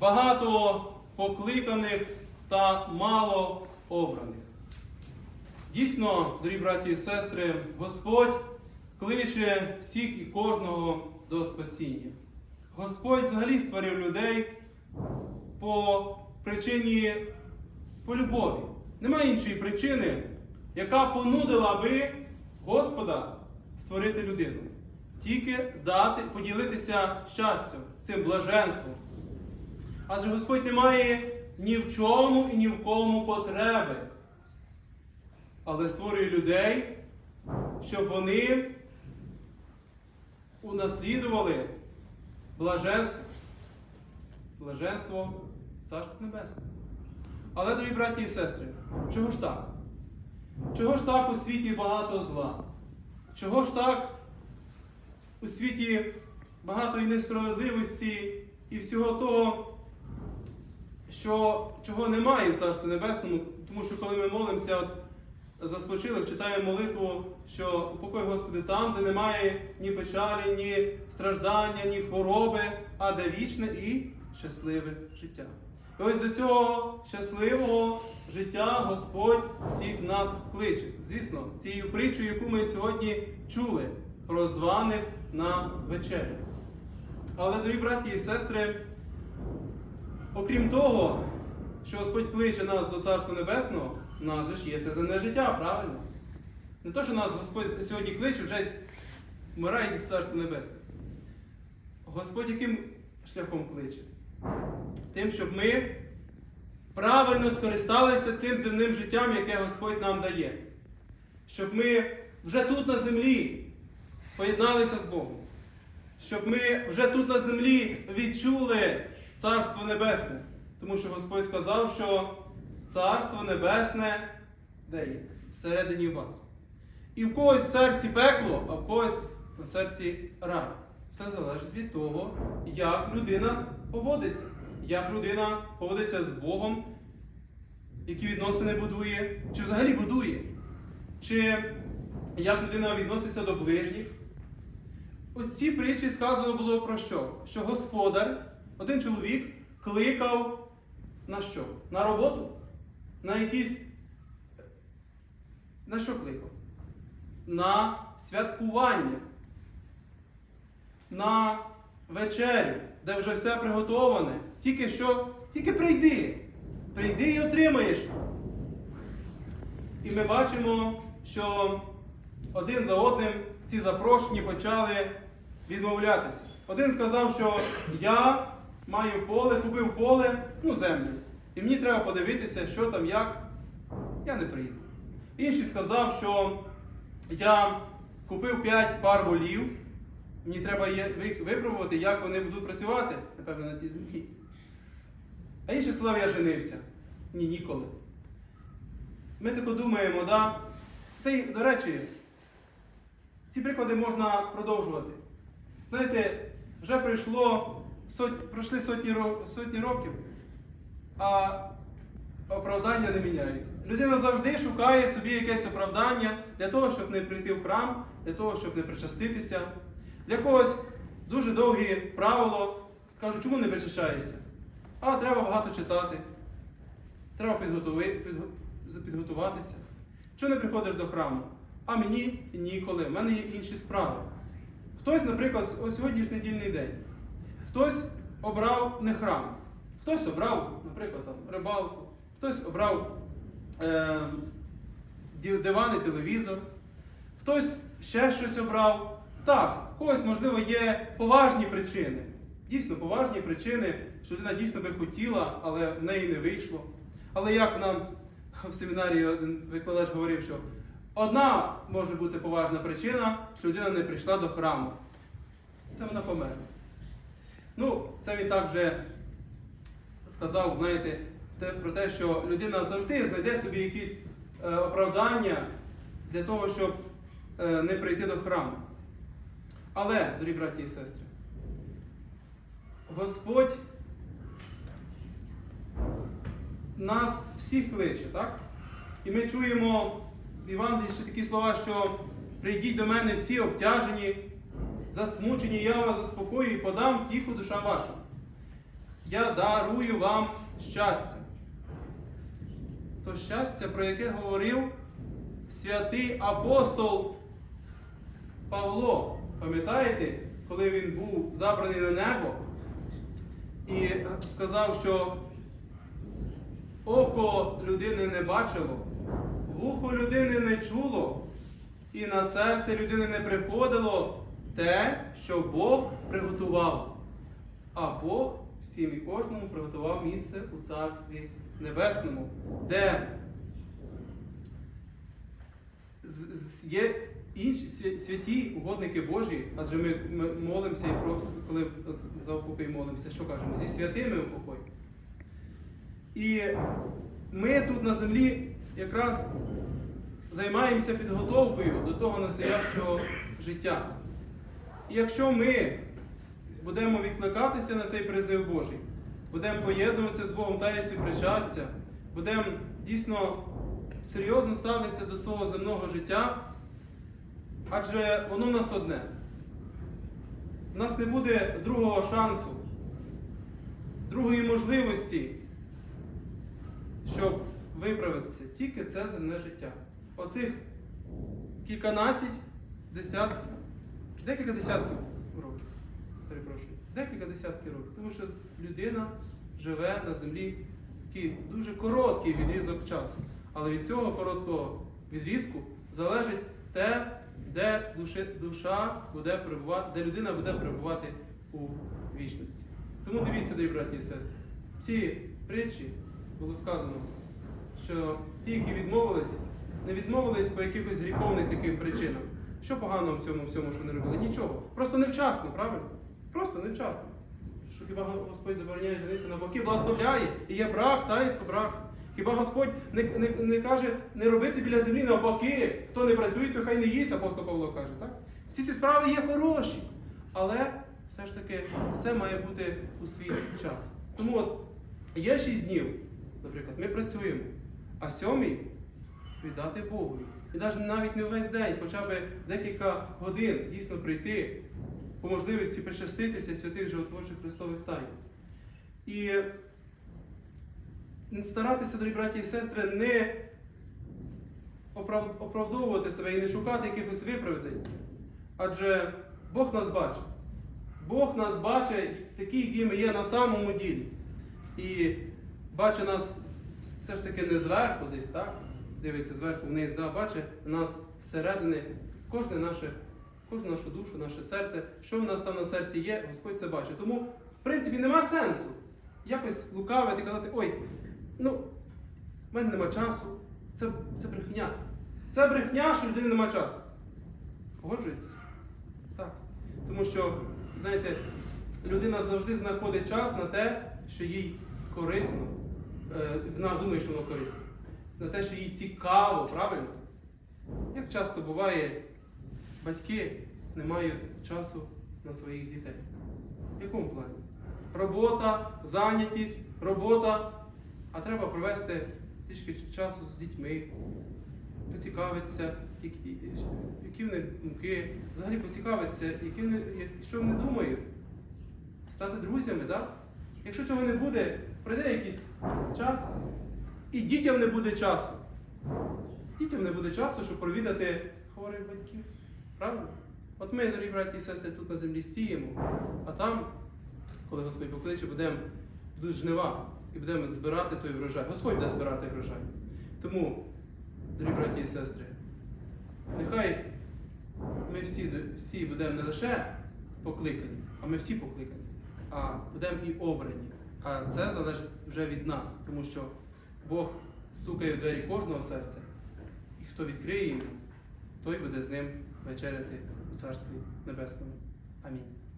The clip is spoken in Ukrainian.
багато покликаних та мало обраних. Дійсно, дорогі браті і сестри, Господь кличе всіх і кожного до спасіння. Господь взагалі створив людей по причині по любові. Немає іншої причини, яка понудила би Господа створити людину. Тільки дати, поділитися щастям, цим блаженством. Адже Господь не має ні в чому і ні в кому потреби, але створює людей, щоб вони унаслідували блаженство, блаженство Царства Небесне. Але, дорогі браті і сестри, чого ж так? Чого ж так у світі багато зла? Чого ж так у світі багато і несправедливості і всього того, що, чого немає в Царстві Небесному, тому що коли ми молимося за спочилих, читаємо молитву, що упокой Господи там, де немає ні печалі, ні страждання, ні хвороби, а де вічне і щасливе життя. І ось до цього щасливого життя Господь всіх нас кличе. Звісно, цією притчою, яку ми сьогодні чули, про званих на вечерю. Але, дорогі браті і сестри, окрім того, що Господь кличе нас до Царства Небесного, у нас же ж є це земне життя, правильно? Не то, що нас Господь сьогодні кличе, вже вмирає в Царство Небесне. Господь яким шляхом кличе? Тим, щоб ми правильно скористалися цим земним життям, яке Господь нам дає. Щоб ми вже тут на землі поєдналися з Богом. Щоб ми вже тут на землі відчули Царство Небесне. Тому що Господь сказав, що Царство Небесне де є? Всередині вас. І в когось в серці пекло, а в когось на серці рай. Все залежить від того, як людина поводиться, як людина поводиться з Богом, які відносини будує, чи взагалі будує, чи як людина відноситься до ближніх. У цій притчі сказано було про що? Що господар, один чоловік, кликав на що? На роботу? На якісь. На що кликав? На святкування, на вечерю, де вже все приготоване. Тільки що, тільки прийди. Прийди і отримаєш. І ми бачимо, що один за одним ці запрошені почали відмовлятися. Один сказав, що я маю поле, купив поле, ну землю. І мені треба подивитися, що там, як. Я не прийду. Інший сказав, що я купив 5 пар волів, мені треба їх випробувати, як вони будуть працювати, напевно, на цій землі. А інший сказав, я женився. Ні, ніколи. Ми тако думаємо, да? Це, до речі, ці приклади можна продовжувати. Знаєте, вже пройшло сот... пройшли сотні, сотні років, а оправдання не міняється. Людина завжди шукає собі якесь оправдання для того, щоб не прийти в храм, для того, щоб не причаститися. Для когось дуже довгі правило. Кажуть, чому не причащаєшся? А треба багато читати. Треба підготуватися. Чого не приходиш до храму? А мені ніколи, в мене є інші справи. Хтось, наприклад, ось сьогодні ж недільний день. Хтось обрав не храм, хтось обрав, наприклад, там, рибалку, хтось обрав е, диван і телевізор, хтось ще щось обрав. Так, когось, можливо, є поважні причини. Дійсно поважні причини, що людина дійсно би хотіла, але в неї не вийшло. Але як нам в семінарі один викладач говорив, що одна може бути поважна причина, що людина не прийшла до храму. Це вона померла. Ну, це він так вже сказав, знаєте, про те, що людина завжди знайде собі якісь е, оправдання для того, щоб е, не прийти до храму. Але, дорогі браті і сестри, Господь нас всіх кличе, так? І ми чуємо в Євангелії ще такі слова, що прийдіть до мене всі обтяжені, засмучені, я вас заспокою і подам тиху душам вашим. я дарую вам щастя. То щастя, про яке говорив святий апостол Павло. Пам'ятаєте, коли він був забраний на небо і сказав, що око людини не бачило, вухо людини не чуло, і на серце людини не приходило те, що Бог приготував. А Бог всім і кожному приготував місце у Царстві Небесному, де є інші святі угодники Божі, адже ми, ми молимося і про коли за упокій молимося, що кажемо? Зі святими упокой. І ми тут на землі якраз займаємося підготовкою до того настоящого життя. І якщо ми будемо відкликатися на цей призив Божий, будемо поєднуватися з Богом таїнстві причастя, будемо дійсно серйозно ставитися до свого земного життя, адже воно в нас одне. У нас не буде другого шансу, другої можливості, щоб виправитися. Тільки це земне життя. Оцих кільканадцять десятків, декілька десятків років. Перепрошую, декілька десятків років. Тому що людина живе на землі такий дуже короткий відрізок часу. Але від цього короткого відрізку залежить те, де душа буде перебувати, де людина буде перебувати у вічності. Тому дивіться, дорогі браті і сестри, в цій притчі було сказано, що ті, які відмовились, не відмовились по якихось гріховних таким причинам. Що поганого в цьому всьому, що не робили? Нічого. Просто невчасно, правильно? Просто невчасно. Що хіба Господь забороняє женитися навпаки, благословляє, і є брак, таїнство, брак. Хіба Господь не, не, не каже не робити біля землі навпаки, хто не працює, то хай не їсть, апостол Павло каже. так? Всі ці справи є хороші. Але все ж таки все має бути у свій час. Тому от є шість днів, наприклад, ми працюємо, а сьомий віддати Богу. І навіть не весь день, хоча б декілька годин дійсно прийти, по можливості причаститися святих животворчих Христових тайн. І старатися, дорогі браті і сестри, не оправдовувати себе і не шукати якихось виправдань. Адже Бог нас бачить. Бог нас бачить такі, які ми є на самому ділі. І бачить нас все ж таки не зверху десь, так? Дивиться зверху вниз, да? бачить нас зсередини, кожне наше, кожну нашу душу, наше серце. Що в нас там на серці є, Господь це бачить. Тому, в принципі, нема сенсу якось лукавити і казати, ой, ну, в мене нема часу. Це, це брехня. Це брехня, що людини нема часу. Погоджуєтеся? Так. Тому що, знаєте, людина завжди знаходить час на те, що їй корисно. Е, Вона думає, що воно корисно. На те, що їй цікаво, правильно? Як часто буває, батьки не мають часу на своїх дітей. В якому плані? Робота, зайнятість, робота. А треба провести трішки часу з дітьми, поцікавитися, які, які в них думки, взагалі поцікавитися, які вони, що вони думають, стати друзями. Да? Якщо цього не буде, пройде якийсь час, і дітям не буде часу. Дітям не буде часу, щоб провідати хворих батьків. Правильно? От ми, дорогі браті і сестри, тут на землі сіємо, а там, коли Господь покличе, будемо будуть жнива і будемо збирати той врожай. Господь буде збирати врожай. Тому, дорогі браті і сестри, нехай ми всі, всі будемо не лише покликані, а ми всі покликані, а будемо і обрані. А це залежить вже від нас, тому що Бог стукає в двері кожного серця, і хто відкриє йому, той буде з ним вечеряти у Царстві Небесному. Амінь.